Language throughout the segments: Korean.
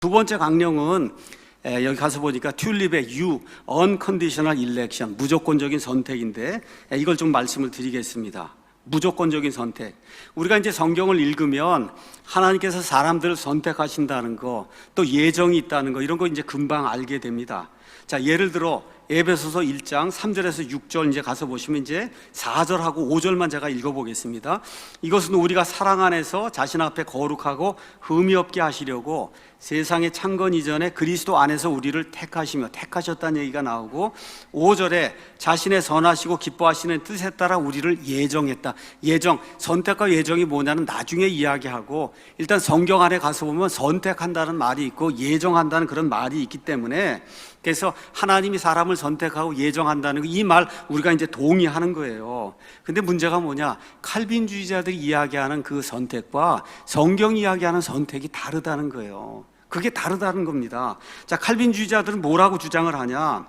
두 번째 강령은 에, 여기 가서 보니까 튤립의 U, Unconditional Election, 무조건적인 선택인데 에, 이걸 좀 말씀을 드리겠습니다. 무조건적인 선택. 우리가 이제 성경을 읽으면 하나님께서 사람들을 선택하신다는 거, 또 예정이 있다는 거 이런 거 이제 금방 알게 됩니다. 자, 예를 들어 에베소서 1장 3절에서 6절 이제 가서 보시면 이제 4절하고 5절만 제가 읽어 보겠습니다. 이것은 우리가 사랑 안에서 자신 앞에 거룩하고 흠이 없게 하시려고 세상의 창건 이전에 그리스도 안에서 우리를 택하시며 택하셨다는 얘기가 나오고 5절에 자신의 선하시고 기뻐하시는 뜻에 따라 우리를 예정했다. 예정, 선택과 예정이 뭐냐는 나중에 이야기하고 일단 성경 안에 가서 보면 선택한다는 말이 있고 예정한다는 그런 말이 있기 때문에 그래서 하나님이 사람을 선택하고 예정한다는 이 말 우리가 이제 동의하는 거예요. 근데 문제가 뭐냐? 칼빈주의자들이 이야기하는 그 선택과 성경 이야기하는 선택이 다르다는 거예요. 그게 다르다는 겁니다. 자, 칼빈주의자들은 뭐라고 주장을 하냐?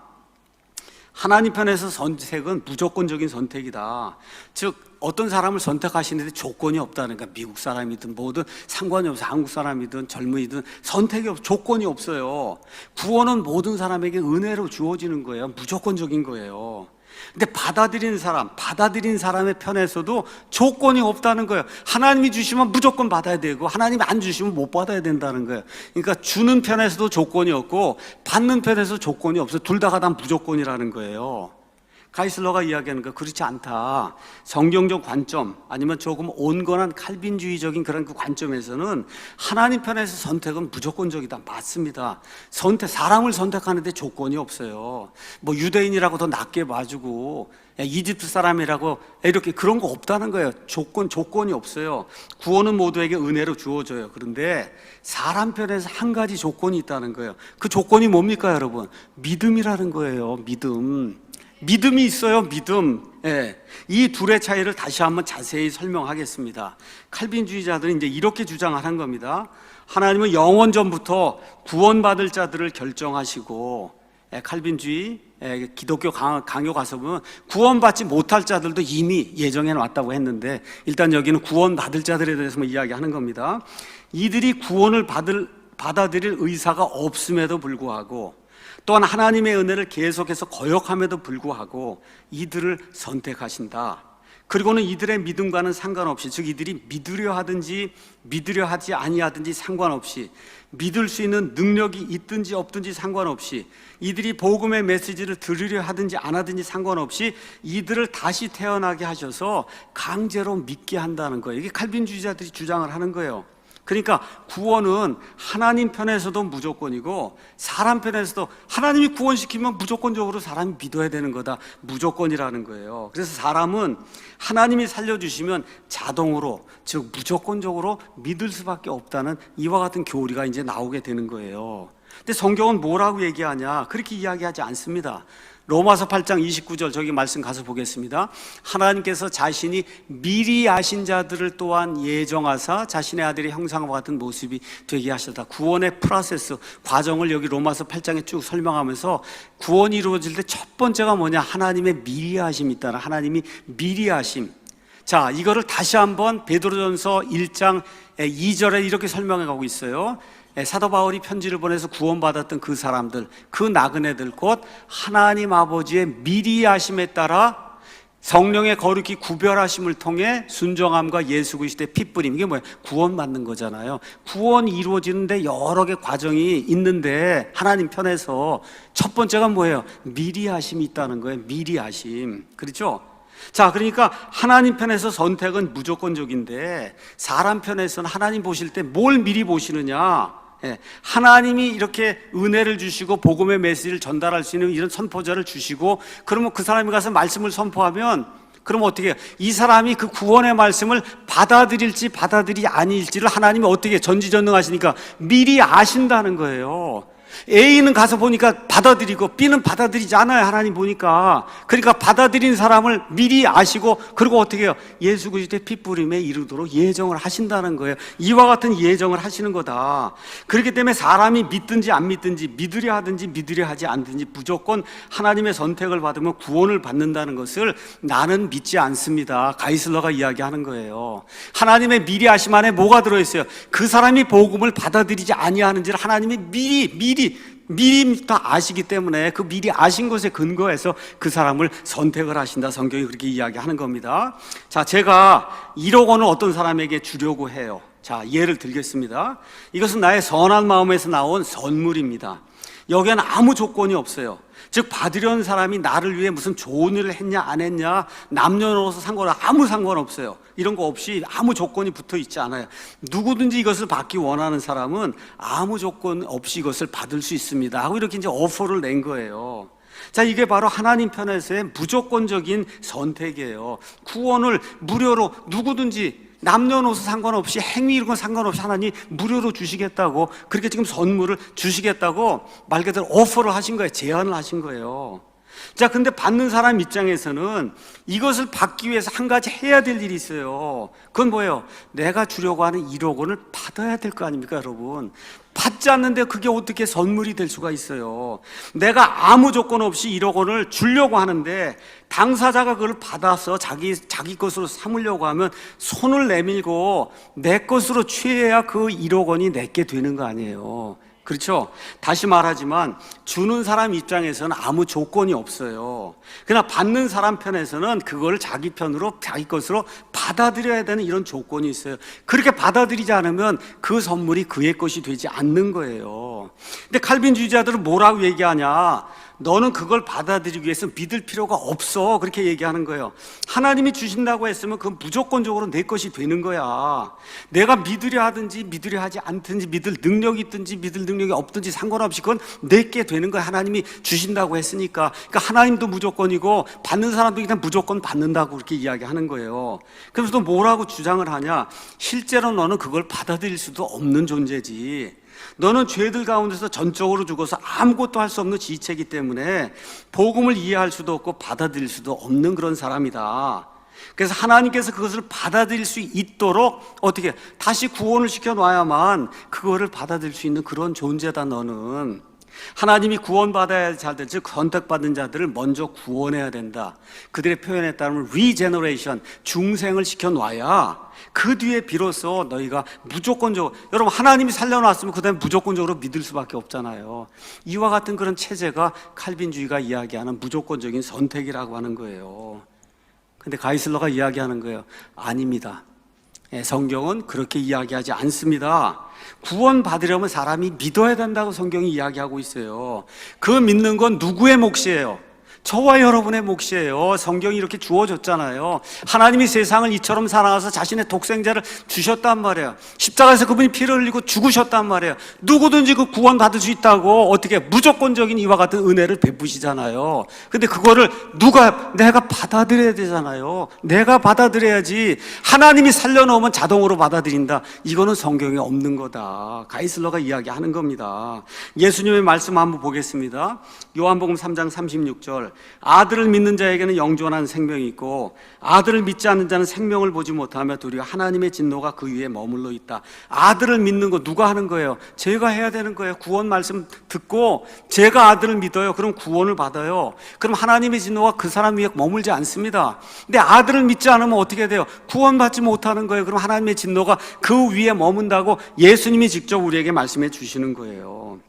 하나님 편에서 선택은 무조건적인 선택이다. 즉 어떤 사람을 선택하시는데 조건이 없다는 거야. 미국 사람이든 뭐든 상관이 없어. 한국 사람이든 젊은이든 선택이 없, 조건이 없어요. 구원은 모든 사람에게 은혜로 주어지는 거예요. 무조건적인 거예요. 근데 받아들이는 사람, 받아들인 사람의 편에서도 조건이 없다는 거예요. 하나님이 주시면 무조건 받아야 되고 하나님이 안 주시면 못 받아야 된다는 거예요. 그러니까 주는 편에서도 조건이 없고 받는 편에서 조건이 없어. 둘 다가 다 무조건이라는 거예요. 가이슬러가 이야기하는 거 그렇지 않다. 성경적 관점 아니면 조금 온건한 칼빈주의적인 그런 그 관점에서는 하나님 편에서 선택은 무조건적이다. 맞습니다. 선택 사람을 선택하는데 조건이 없어요. 뭐 유대인이라고 더 낮게 봐주고 야, 이집트 사람이라고 이렇게 그런 거 없다는 거예요. 조건 조건이 없어요. 구원은 모두에게 은혜로 주어져요. 그런데 사람 편에서 한 가지 조건이 있다는 거예요. 그 조건이 뭡니까, 여러분? 믿음이라는 거예요. 믿음. 믿음이 있어요, 믿음. 예. 이 둘의 차이를 다시 한번 자세히 설명하겠습니다. 칼빈주의자들은 이제 이렇게 주장하는 겁니다. 하나님은 영원 전부터 구원받을 자들을 결정하시고, 예, 칼빈주의, 예, 기독교 강, 강요 가서 보면 구원받지 못할 자들도 이미 예정해 놨다고 했는데, 일단 여기는 구원받을 자들에 대해서만 이야기하는 겁니다. 이들이 구원을 받을, 받아들일 의사가 없음에도 불구하고, 또한 하나님의 은혜를 계속해서 거역함에도 불구하고 이들을 선택하신다. 그리고는 이들의 믿음과는 상관없이 즉 이들이 믿으려 하든지 믿으려 하지 아니하든지 상관없이 믿을 수 있는 능력이 있든지 없든지 상관없이 이들이 복음의 메시지를 들으려 하든지 안 하든지 상관없이 이들을 다시 태어나게 하셔서 강제로 믿게 한다는 거예요. 이게 칼빈주의자들이 주장을 하는 거예요. 그러니까 구원은 하나님 편에서도 무조건이고 사람 편에서도 하나님이 구원시키면 무조건적으로 사람이 믿어야 되는 거다. 무조건이라는 거예요. 그래서 사람은 하나님이 살려주시면 자동으로 즉 무조건적으로 믿을 수밖에 없다는 이와 같은 교리가 이제 나오게 되는 거예요. 근데 성경은 뭐라고 얘기하냐? 그렇게 이야기하지 않습니다. 로마서 8장 29절 저기 말씀 가서 보겠습니다. 하나님께서 자신이 미리 아신 자들을 또한 예정하사 자신의 아들의 형상과 같은 모습이 되게 하셨다. 구원의 프로세스 과정을 여기 로마서 8장에 쭉 설명하면서 구원이 이루어질 때 첫 번째가 뭐냐? 하나님의 미리 하심이 있다는 하나님이 미리 하심. 자, 이거를 다시 한번 베드로전서 1장 2절에 이렇게 설명해 가고 있어요. 예, 사도 바울이 편지를 보내서 구원받았던 그 사람들, 그 나그네들 곧 하나님 아버지의 미리 하심에 따라 성령의 거룩히 구별하심을 통해 순정함과 예수 그리스도의 핏뿌림 이게 뭐야? 구원 받는 거잖아요. 구원이 이루어지는데 여러 개 과정이 있는데 하나님 편에서 첫 번째가 뭐예요? 미리 하심이 있다는 거예요. 미리 하심. 그렇죠? 자, 그러니까 하나님 편에서 선택은 무조건적인데 사람 편에서는 하나님 보실 때 뭘 미리 보시느냐? 예, 하나님이 이렇게 은혜를 주시고 복음의 메시지를 전달할 수 있는 이런 선포자를 주시고 그러면 그 사람이 가서 말씀을 선포하면 그럼 어떻게 해요? 이 사람이 그 구원의 말씀을 받아들일지 받아들이 아닐지를 하나님이 어떻게 전지전능하시니까 미리 아신다는 거예요. A는 가서 보니까 받아들이고 B는 받아들이지 않아요. 하나님 보니까. 그러니까 받아들인 사람을 미리 아시고 그리고 어떻게 해요? 예수 그리스도의 피 뿌림에 이르도록 예정을 하신다는 거예요. 이와 같은 예정을 하시는 거다. 그렇기 때문에 사람이 믿든지 안 믿든지 믿으려 하든지 믿으려 하지 않든지 무조건 하나님의 선택을 받으면 구원을 받는다는 것을 나는 믿지 않습니다. 가이슬러가 이야기하는 거예요. 하나님의 미리 아심 안에 뭐가 들어 있어요? 그 사람이 복음을 받아들이지 아니하는지를 하나님이 미리 미리 미리 다 아시기 때문에 그 미리 아신 것에 근거해서 그 사람을 선택을 하신다. 성경이 그렇게 이야기하는 겁니다. 자, 제가 1억 원을 어떤 사람에게 주려고 해요. 자, 예를 들겠습니다. 이것은 나의 선한 마음에서 나온 선물입니다. 여기에는 아무 조건이 없어요. 즉 받으려는 사람이 나를 위해 무슨 좋은 일을 했냐 안 했냐 남녀노소 상관 아무 상관없어요. 이런 거 없이 아무 조건이 붙어 있지 않아요. 누구든지 이것을 받기 원하는 사람은 아무 조건 없이 이것을 받을 수 있습니다. 하고 이렇게 이제 어퍼를 낸 거예요. 자, 이게 바로 하나님 편에서의 무조건적인 선택이에요. 구원을 무료로 누구든지 남녀노소 상관없이 행위 이런 건 상관없이 하나님 무료로 주시겠다고 그렇게 지금 선물을 주시겠다고 말 그대로 오퍼를 하신 거예요. 제안을 하신 거예요. 자, 근데 받는 사람 입장에서는 이것을 받기 위해서 한 가지 해야 될 일이 있어요. 그건 뭐예요? 내가 주려고 하는 1억 원을 받아야 될 거 아닙니까, 여러분? 받지 않는데 그게 어떻게 선물이 될 수가 있어요? 내가 아무 조건 없이 1억 원을 주려고 하는데 당사자가 그걸 받아서 자기 자기 것으로 삼으려고 하면 손을 내밀고 내 것으로 취해야 그 1억 원이 내게 되는 거 아니에요. 그렇죠? 다시 말하지만 주는 사람 입장에서는 아무 조건이 없어요. 그러나 받는 사람 편에서는 그걸 자기 편으로 자기 것으로 받아들여야 되는 이런 조건이 있어요. 그렇게 받아들이지 않으면 그 선물이 그의 것이 되지 않는 거예요. 근데 칼빈주의자들은 뭐라고 얘기하냐? 너는 그걸 받아들이기 위해서 믿을 필요가 없어. 그렇게 얘기하는 거예요. 하나님이 주신다고 했으면 그건 무조건적으로 내 것이 되는 거야. 내가 믿으려 하든지 믿으려 하지 않든지 믿을 능력이 있든지 믿을 능력이 없든지 상관없이 그건 내게 되는 거야. 하나님이 주신다고 했으니까. 그러니까 하나님도 무조건이고 받는 사람도 그냥 무조건 받는다고 그렇게 이야기하는 거예요. 그래서 또 뭐라고 주장을 하냐? 실제로 너는 그걸 받아들일 수도 없는 존재지. 너는 죄들 가운데서 전적으로 죽어서 아무것도 할 수 없는 지체이기 때문에 복음을 이해할 수도 없고 받아들일 수도 없는 그런 사람이다. 그래서 하나님께서 그것을 받아들일 수 있도록 어떻게 다시 구원을 시켜 놔야만 그거를 받아들일 수 있는 그런 존재다 너는. 하나님이 구원받아야 할 자들, 즉 선택받은 자들을 먼저 구원해야 된다. 그들의 표현에 따르면 리제너레이션, 중생을 시켜 놔야 그 뒤에 비로소 너희가 무조건적으로 여러분 하나님이 살려놨으면 그다음에 무조건적으로 믿을 수밖에 없잖아요. 이와 같은 그런 체제가 칼빈주의가 이야기하는 무조건적인 선택이라고 하는 거예요. 근데 가이슬러가 이야기하는 거예요. 아닙니다. 예, 성경은 그렇게 이야기하지 않습니다. 구원 받으려면 사람이 믿어야 된다고 성경이 이야기하고 있어요. 그 믿는 건 누구의 몫이에요? 저와 여러분의 몫이에요. 성경이 이렇게 주어졌잖아요. 하나님이 세상을 이처럼 사랑해서 자신의 독생자를 주셨단 말이에요. 십자가에서 그분이 피를 흘리고 죽으셨단 말이에요. 누구든지 그 구원 받을 수 있다고 어떻게 무조건적인 이와 같은 은혜를 베푸시잖아요. 근데 그거를 누가 내가 받아들여야 되잖아요. 내가 받아들여야지. 하나님이 살려놓으면 자동으로 받아들인다. 이거는 성경에 없는 거다. 가이슬러가 이야기하는 겁니다. 예수님의 말씀 한번 보겠습니다. 요한복음 3장 36절. 아들을 믿는 자에게는 영존한 생명이 있고 아들을 믿지 않는 자는 생명을 보지 못하며 도리어 하나님의 진노가 그 위에 머물러 있다. 아들을 믿는 거 누가 하는 거예요? 제가 해야 되는 거예요. 구원 말씀 듣고 제가 아들을 믿어요. 그럼 구원을 받아요. 그럼 하나님의 진노가 그 사람 위에 머물지 않습니다. 근데 아들을 믿지 않으면 어떻게 돼요? 구원받지 못하는 거예요. 그럼 하나님의 진노가 그 위에 머문다고 예수님이 직접 우리에게 말씀해 주시는 거예요.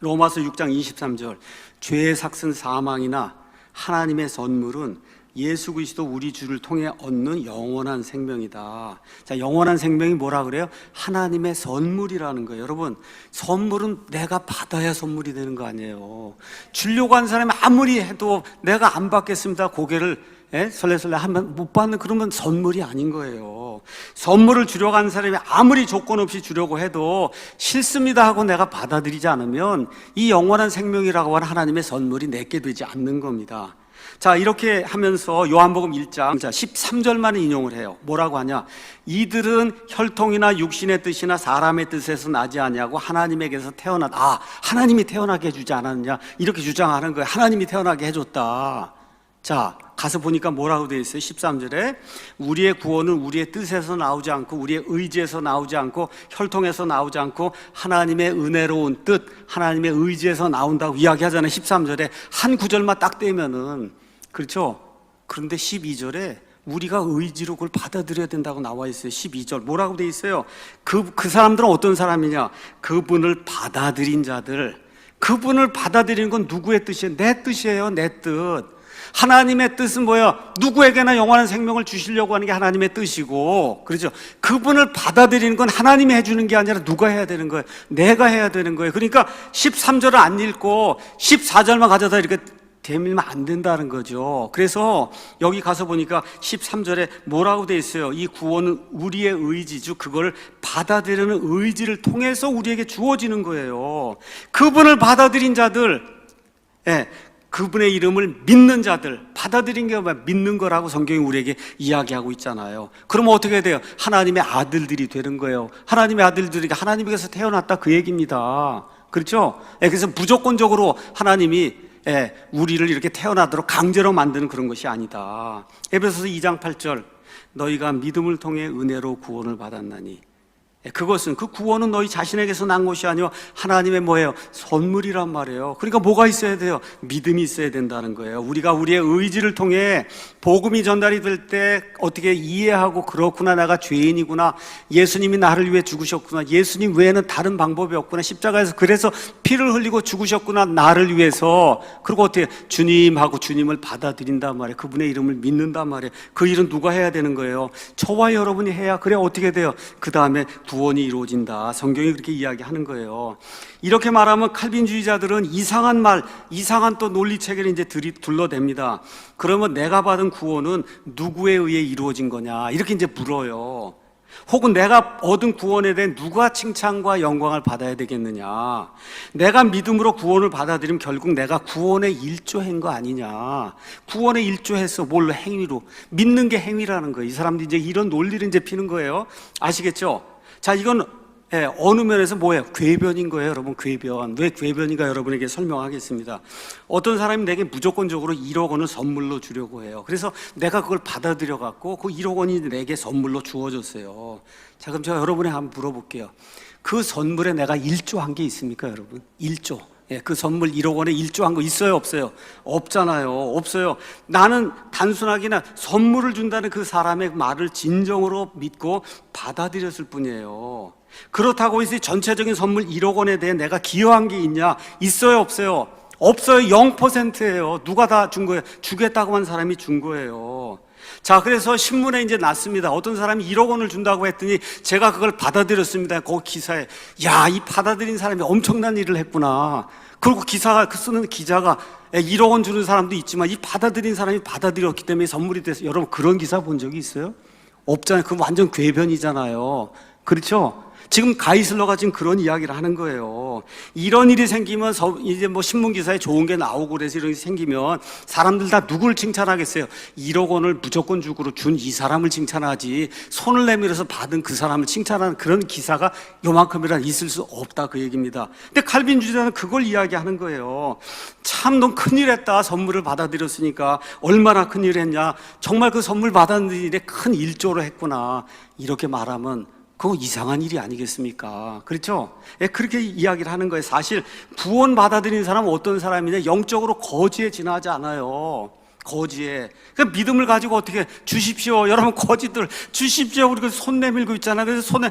로마서 6장 23절 죄의 삭슨 사망이나 하나님의 선물은 예수 그리스도 우리 주를 통해 얻는 영원한 생명이다. 자, 영원한 생명이 뭐라 그래요? 하나님의 선물이라는 거예요. 여러분, 선물은 내가 받아야 선물이 되는 거 아니에요. 주려고 하는 사람이 아무리 해도 내가 안 받겠습니다. 고개를 예? 설레설레 하면 못 받는 그러면 선물이 아닌 거예요. 선물을 주려고 하는 사람이 아무리 조건 없이 주려고 해도 싫습니다 하고 내가 받아들이지 않으면 이 영원한 생명이라고 하는 하나님의 선물이 내게 되지 않는 겁니다. 자, 이렇게 하면서 요한복음 1장 자, 13절만 인용을 해요. 뭐라고 하냐? 이들은 혈통이나 육신의 뜻이나 사람의 뜻에서 나지 아니하고 하나님에게서 태어났 아, 하나님이 태어나게 해 주지 않았느냐? 이렇게 주장하는 거예요. 하나님이 태어나게 해 줬다. 자, 가서 보니까 뭐라고 되어 있어요? 13절에 우리의 구원은 우리의 뜻에서 나오지 않고 우리의 의지에서 나오지 않고 혈통에서 나오지 않고 하나님의 은혜로운 뜻, 하나님의 의지에서 나온다고 이야기하잖아요. 13절에 한 구절만 딱 떼면은 그렇죠? 그런데 12절에 우리가 의지로 그걸 받아들여야 된다고 나와 있어요. 12절. 뭐라고 돼 있어요? 그, 그 사람들은 어떤 사람이냐? 그분을 받아들인 자들. 그분을 받아들이는 건 누구의 뜻이에요? 내 뜻이에요. 내 뜻. 하나님의 뜻은 뭐야? 누구에게나 영원한 생명을 주시려고 하는 게 하나님의 뜻이고, 그렇죠? 그분을 받아들이는 건 하나님이 해주는 게 아니라 누가 해야 되는 거예요? 내가 해야 되는 거예요. 그러니까 13절을 안 읽고 14절만 가져다 이렇게 대밀면 안 된다는 거죠. 그래서 여기 가서 보니까 13절에 뭐라고 돼 있어요? 이 구원은 우리의 의지죠. 그걸 받아들이는 의지를 통해서 우리에게 주어지는 거예요. 그분을 받아들인 자들, 예, 그분의 이름을 믿는 자들, 받아들인 게? 믿는 거라고 성경이 우리에게 이야기하고 있잖아요. 그러면 어떻게 돼요? 하나님의 아들들이 되는 거예요. 하나님의 아들들이 하나님에게서 태어났다 그 얘기입니다. 그렇죠? 예, 그래서 무조건적으로 하나님이 예, 우리를 이렇게 태어나도록 강제로 만드는 그런 것이 아니다. 에베소서 2장 8절 너희가 믿음을 통해 은혜로 구원을 받았나니 예, 그것은 그 구원은 너희 자신에게서 난 것이 아니요 하나님의 뭐예요 선물이란 말이에요. 그러니까 뭐가 있어야 돼요? 믿음이 있어야 된다는 거예요. 우리가 우리의 의지를 통해 복음이 전달이 될 때 어떻게 이해하고 그렇구나 내가 죄인이구나 예수님이 나를 위해 죽으셨구나 예수님 외에는 다른 방법이 없구나 십자가에서 그래서 피를 흘리고 죽으셨구나 나를 위해서 그리고 어떻게 주님하고 주님을 받아들인단 말이에요. 그분의 이름을 믿는단 말이에요. 그 일은 누가 해야 되는 거예요? 저와 여러분이 해야 그래 어떻게 돼요? 그 다음에 구원이 이루어진다. 성경이 그렇게 이야기하는 거예요. 이렇게 말하면 칼빈주의자들은 이상한 말, 이상한 또 논리 체계를 이제 둘러댑니다. 그러면 내가 받은 구원은 누구에 의해 이루어진 거냐? 이렇게 이제 물어요. 혹은 내가 얻은 구원에 대해 누가 칭찬과 영광을 받아야 되겠느냐? 내가 믿음으로 구원을 받아들이면 결국 내가 구원에 일조한 거 아니냐? 구원에 일조해서 뭘로 행위로 믿는 게 행위라는 거예요. 이 사람들이 이제 이런 논리를 이제 피는 거예요. 아시겠죠? 자, 이건 예, 어느 면에서 뭐예요? 궤변인 거예요, 여러분. 궤변. 왜 궤변인가 여러분에게 설명하겠습니다. 어떤 사람이 내게 무조건적으로 1억 원을 선물로 주려고 해요. 그래서 내가 그걸 받아들여 갖고 그 1억 원이 내게 선물로 주어졌어요. 자, 그럼 제가 여러분에 한번 물어볼게요. 그 선물에 내가 일조한 게 있습니까, 여러분? 일조. 예, 그 선물 1억 원에 일조한 거 있어요, 없어요? 없잖아요. 없어요. 나는 단순하게 나 선물을 준다는 그 사람의 말을 진정으로 믿고 받아들였을 뿐이에요. 그렇다고 해서 전체적인 선물 1억 원에 대해 내가 기여한 게 있냐? 있어요, 없어요? 없어요. 0%예요. 누가 다 준 거예요? 주겠다고 한 사람이 준 거예요. 자, 그래서 신문에 이제 났습니다. 어떤 사람이 1억 원을 준다고 했더니 제가 그걸 받아들였습니다. 그 기사에. 야, 이 받아들인 사람이 엄청난 일을 했구나. 그리고 기사가, 그 쓰는 기자가 1억 원 주는 사람도 있지만 이 받아들인 사람이 받아들였기 때문에 선물이 돼서 여러분 그런 기사 본 적이 있어요? 없잖아요. 그건 완전 궤변이잖아요. 그렇죠? 지금 가이슬러가 지금 그런 이야기를 하는 거예요. 이런 일이 생기면 서- 이제 뭐 신문 기사에 좋은 게 나오고 그래서 이런 일이 생기면 사람들 다 누구를 칭찬하겠어요? 1억 원을 무조건 주고 준이 사람을 칭찬하지 손을 내밀어서 받은 그 사람을 칭찬하는 그런 기사가 요만큼이라 있을 수 없다 그 얘기입니다. 근데 칼빈주의자는 그걸 이야기하는 거예요. 참 넌 큰일 했다. 선물을 받아들였으니까 얼마나 큰일 했냐. 정말 그 선물 받았는 일에 큰 일조를 했구나. 이렇게 말하면 그거 이상한 일이 아니겠습니까? 그렇죠? 예, 그렇게 이야기를 하는 거예요. 사실 구원 받아들인 사람은 어떤 사람이냐? 영적으로 거지에 지나지 않아요. 거지에. 그 믿음을 가지고 어떻게 주십시오. 여러분 거지들 주십시오. 우리 손 내밀고 있잖아요. 그래서 손에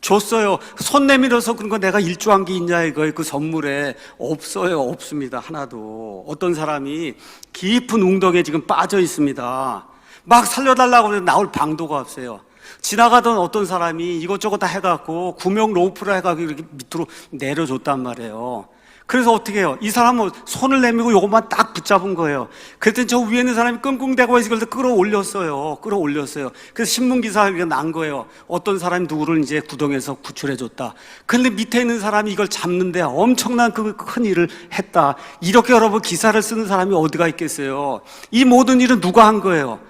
줬어요. 손 내밀어서 그런 거 내가 일조한 게 있냐 이거예요. 그 선물에 없어요. 없습니다. 하나도. 어떤 사람이 깊은 웅덩이에 지금 빠져 있습니다. 막 살려달라고 해도 나올 방도가 없어요. 지나가던 어떤 사람이 이것저것 다 해갖고 구명 로프를 해갖고 이렇게 밑으로 내려줬단 말이에요. 그래서 어떻게 해요? 이 사람은 손을 내밀고 이것만 딱 붙잡은 거예요. 그랬더니 저 위에 있는 사람이 끙끙대고 해서 이걸 끌어올렸어요. 끌어올렸어요. 그래서 신문기사가 난 거예요. 어떤 사람이 누구를 이제 구덩이에서 구출해줬다. 근데 밑에 있는 사람이 이걸 잡는데 엄청난 그 큰 일을 했다. 이렇게 여러분 기사를 쓰는 사람이 어디가 있겠어요? 이 모든 일은 누가 한 거예요?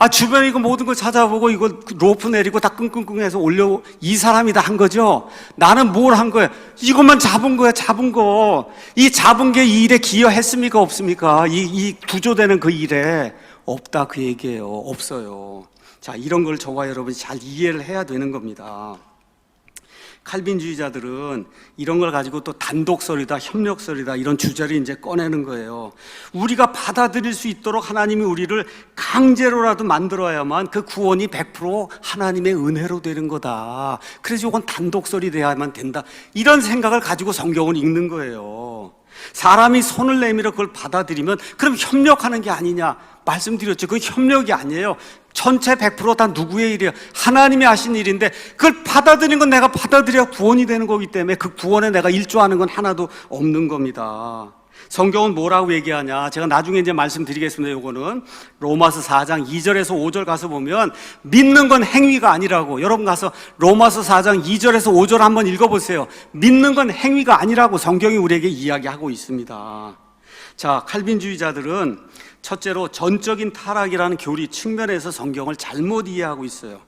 아, 주변에 이거 모든 걸 찾아보고 이거 로프 내리고 다 끙끙끙해서 올려 이 사람이 다 한 거죠. 나는 뭘 한 거야? 이것만 잡은 거야, 잡은 거. 이 잡은 게 이 일에 기여했습니까, 없습니까? 이, 이 구조되는 그 일에 없다 그 얘기예요. 없어요. 자, 이런 걸 저와 여러분이 잘 이해를 해야 되는 겁니다. 칼빈주의자들은 이런 걸 가지고 또 단독설이다, 협력설이다 이런 주제를 이제 꺼내는 거예요. 우리가 받아들일 수 있도록 하나님이 우리를 강제로라도 만들어야만 그 구원이 100% 하나님의 은혜로 되는 거다. 그래서 이건 단독설이 돼야만 된다. 이런 생각을 가지고 성경을 읽는 거예요. 사람이 손을 내밀어 그걸 받아들이면 그럼 협력하는 게 아니냐 말씀드렸죠. 그건 협력이 아니에요. 전체 100%다 누구의 일이에요? 하나님이 하신 일인데 그걸 받아들이는 건 내가 받아들여야 구원이 되는 거기 때문에 그 구원에 내가 일조하는 건 하나도 없는 겁니다. 성경은 뭐라고 얘기하냐? 제가 나중에 이제 말씀드리겠습니다. 요거는 로마서 4장 2절에서 5절 가서 보면 믿는 건 행위가 아니라고. 여러분 가서 로마서 4장 2절에서 5절 한번 읽어 보세요. 믿는 건 행위가 아니라고 성경이 우리에게 이야기하고 있습니다. 자, 칼빈주의자들은 첫째로 전적인 타락이라는 교리 측면에서 성경을 잘못 이해하고 있어요.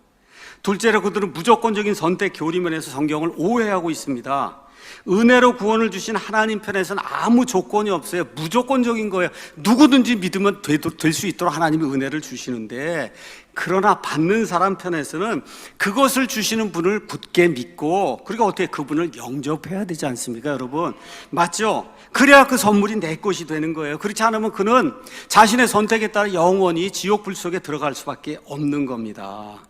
둘째로 그들은 무조건적인 선택 교리면에서 성경을 오해하고 있습니다. 은혜로 구원을 주신 하나님 편에서는 아무 조건이 없어요. 무조건적인 거예요. 누구든지 믿으면 될 수 있도록 하나님이 은혜를 주시는데, 그러나 받는 사람 편에서는 그것을 주시는 분을 굳게 믿고, 그리고 어떻게 그분을 영접해야 되지 않습니까, 여러분? 맞죠? 그래야 그 선물이 내 것이 되는 거예요. 그렇지 않으면 그는 자신의 선택에 따라 영원히 지옥 불 속에 들어갈 수밖에 없는 겁니다.